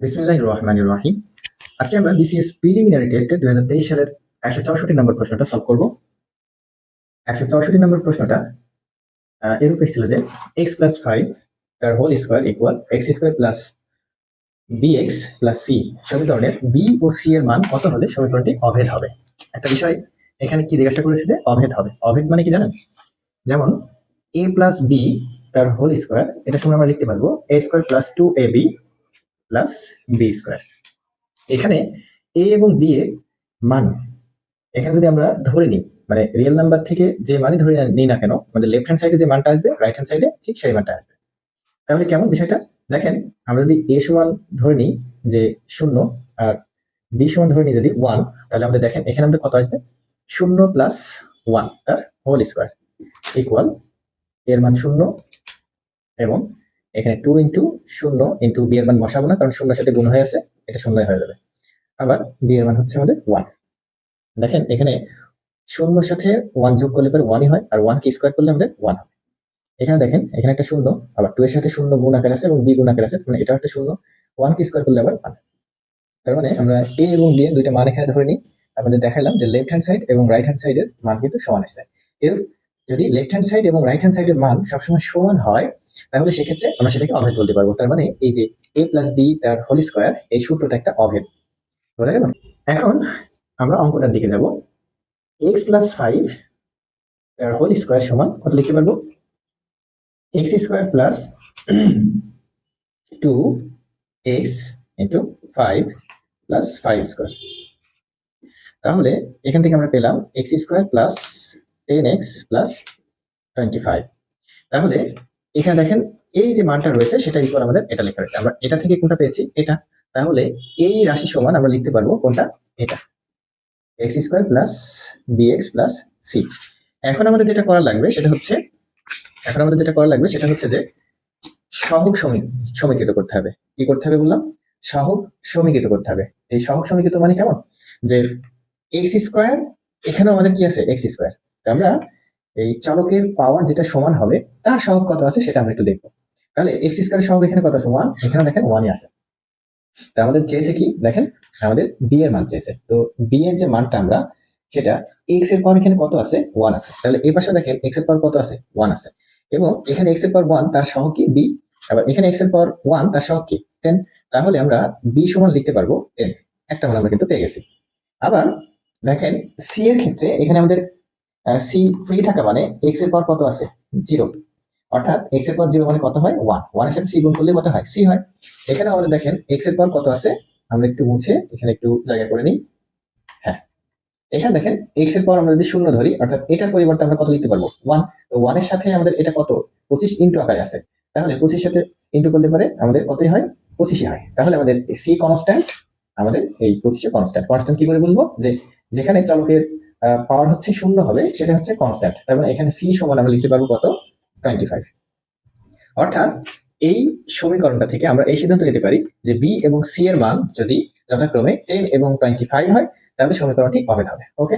বিসমিল্লাহির রহমানির রহিম। আজকে আমরা বিসিএস প্রিলিমিনারি টেস্টে দুই হাজার তেইশ সালের একশো চৌষট্টি নম্বর প্রশ্নটা সলভ করব। একশো চৌষট্টি নম্বর প্রশ্নটা এরূপ ছিল যে এক্স প্লাস ফাইভ তার whole square equal x square plus b x plus c সমীকরণের বি ও সি এর মান কত হলে সমীকরণটি অভেদ হবে? একটা বিষয় এখানে কি জিজ্ঞাসা করেছে যে অভেদ হবে। অভেদ মানে কি জানেন? যেমন এ প্লাস বি তার হোল স্কোয়ার এটা সময় আমরা লিখতে পারব a square plus two a b plus b square এখানে এ এবং বি এর মান, এখানে যদি আমরা ধরে নিই মানে রিয়েল নাম্বার থেকে যে মানই ধরে নিই না কেন, আমাদের লেফট হ্যান্ড সাইডে যে মানটা আসবে রাইট হ্যান্ড সাইডে ঠিক সেই মানটা আসবে। তাহলে কেমন বিষয়টা? দেখেন, আমরা যদি এ সমান ধরে নিই যে শূন্য আর বি সমান ধরে নিই যদি ওয়ান তাহলে আমাদের দেখেন, এখানে আমাদের কত আসবে? শূন্য প্লাস ওয়ান তার হোল স্কোয়ার ইকুয়াল এর মান শূন্য এবং এখানে টু ইন্টু শূন্য ইন্টু বি এর মান বসাবো না, কারণ শূন্যের সাথে গুণ হয়ে আছে, এটা শূন্য হয়ে যাবে। আবার বি এর মান হচ্ছে আমাদের ওয়ান দেখেন, এখানে শূন্যর সাথে ওয়ান যোগ করলে পরে ওয়ানই হয়, আর ওয়ান কে স্কোয়ার করলে আমাদের ওয়ান হবে। এখানে দেখেন, এখানে একটা শূন্য, আবার টু এর সাথে শূন্য গুণ আকার আছে এবং বি গুণ আকার আছে মানে এটা একটা শূন্য ওয়ান কে স্কোয়ার করলে আবার ওয়ান তার মানে আমরা এ এবং বি এর দুইটা মান এখানে ধরে নিই আমাদের দেখালাম যে লেফট হ্যান্ড সাইড এবং রাইট হ্যান্ড সাইডের মান কিন্তু সমান আসছে এর যদি লেফট হ্যান্ড সাইড এবং রাইট হ্যান্ড সাইডের মান সবসময় সমান হয় তাহলে সেক্ষেত্রে আমরা সেটাকে অভেদ বলতে পারব। তার মানে এই যে এ প্লাস বি তার হোল স্কোয়ার এই সূত্রটা একটা অভেদ বোঝা গেল? এখন আমরা অঙ্কটার দিকে যাব। এক্স প্লাস ফাইভ তার হোল স্কোয়ার সমান কত লিখতে পারব? X square plus two x into five plus five square তাহলে এখান থেকে আমরা পেলাম x square plus ten x plus twenty five তাহলে এখানে দেখেন, এই যে মানটা রয়েছে, সেটা ইকুয়াল আমাদের এটা লেখা রয়েছে। আমরা এটা থেকে কোনটা পেয়েছি? এটা। তাহলে এই রাশি সমান আমরা লিখতে পারব কোনটা? এটা। X square plus b x plus c এখন আমাদের যেটা করা লাগবে, সেটা হচ্ছে, এখন আমাদের যেটা করা লাগবে, সেটা হচ্ছে যে সহগ সমী- সমীকৃত করতে হবে। কি করতে হবে বললাম? সহগ সমীকৃত করতে হবে। এই সহগ সমীকৃত মানে কেমন? যে এক্স স্কোয়ার এখানেও আমাদের কি আছে? এক্স স্কোয়ার আমরা এই চলকের পাওয়ার যেটা সমান হবে, তার সহগ কত আছে সেটা আমরা একটু দেখব। তাহলে এক্স স্কোয়ার সহগ এখানে কত আছে? ওয়ান এখানে দেখেন ওয়ানই আছে। তা আমাদের চেয়েছে কি? দেখেন, আমাদের বি এর মান চেয়েছে। তো বি এর যে মানটা আমরা, সেটা এক্সের পাওয়ার এখানে কত আছে? ওয়ান আছে। তাহলে এই পাশে দেখেন এক্সের পাওয়ার কত আছে? ওয়ান আছে। এবং এখানে এক্সের পাওয়ার ওয়ান তার সহগ কি? বি আবার এখানে এক্সের পাওয়ার ওয়ান তার সহগ কি? টেন তাহলে আমরা বি সমান লিখতে পারব টেন একটা মান আমরা কিন্তু পেয়ে গেছি। আবার দেখেন সি এর ক্ষেত্রে এখানে আমাদের সি ফ্রি থাকা মানে এক্সের পাওয়ার কত আছে? জিরো অর্থাৎ এক্সের পাওয়ার জিরো মানে কত হয়? ওয়ান ওয়ানের সাথে সি গুণ করলে কত হয়? সি হয়। এখানে আমাদের দেখেন এক্সের পাওয়ার কত আছে? আমরা একটু মুছে, এখানে একটু জায়গা করে নিই। হ্যাঁ। এখানে দেখেন এক্সের পাওয়ার আমরা যদি শূন্য ধরি, অর্থাৎ এটার পরিবর্তে আমরা কত লিখতে পারব? ওয়ান তো ওয়ানের সাথে আমাদের এটা কত? পঁচিশ ইন্টু আকারে আছে। তাহলে পঁচিশ সাথে ইন্টু করলে পরে আমাদের কতই হয়? পঁচিশই হয়। তাহলে আমাদের সি কনস্ট্যান্ট আমাদের এই পঁচিশে কনস্ট্যান্ট কনস্ট্যান্ট কি করে বুঝব? যে যেখানে চলকের পাওয়ার হচ্ছে শূন্য হবে, সেটা হচ্ছে কনস্ট্যান্ট তার মানে এখানে সি সমান আমরা লিখতে পারব কত? টোয়েন্টি ফাইভ অর্থাৎ এই সমীকরণটা থেকে আমরা এই সিদ্ধান্ত নিতে পারি যে বি এবং সি এর মান যদি যথাক্রমে টেন এবং টোয়েন্টি ফাইভ হয়, তাহলে সমীকরণটি অভেদ হবে। ওকে